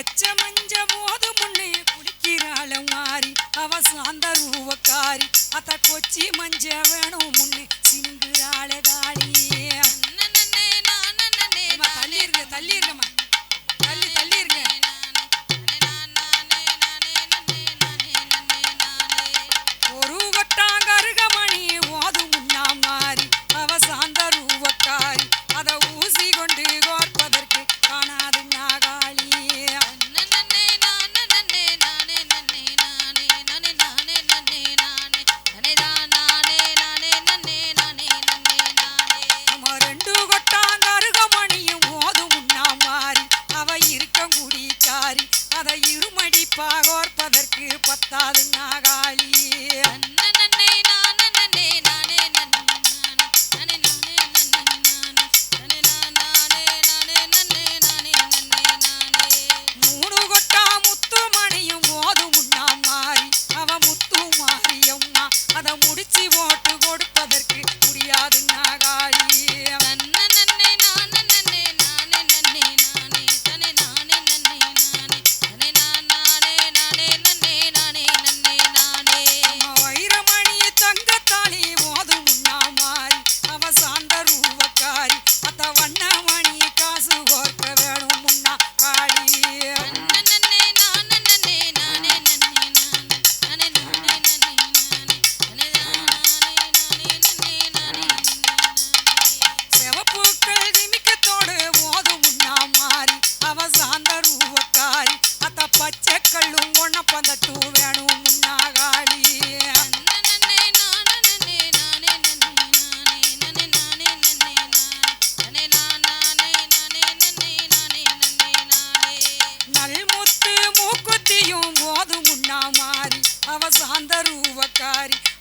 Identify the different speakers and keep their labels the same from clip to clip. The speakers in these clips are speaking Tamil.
Speaker 1: பச்சை மஞ்ச போது முன்னே குடிக்கிறாள மாறி அவ சாந்த ரூபக்காரி. அத்த கொச்சி மஞ்ச வேணும் முன்னே சிந்துறாள தாளி தள்ளி இருங்க தள்ளி இருங்கம்மா தள்ளி தள்ளி இருங்க ஒரு கொட்டாங்கருக மணி ஓது முன்னா மாறி அவ சாந்த ரூபக்காரி. அத ஊசி கொண்டு பாகோர்ப்பதற்கு பத்தாது நாக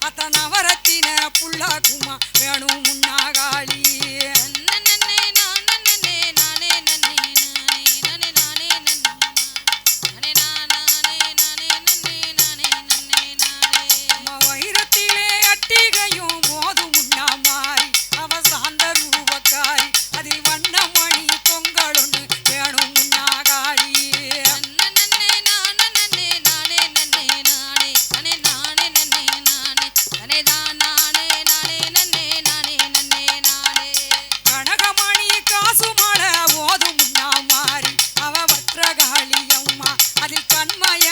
Speaker 1: அத்தனை வரத்தின புல்லாக்குமா வேணும் முன்னாகாளி கண்மய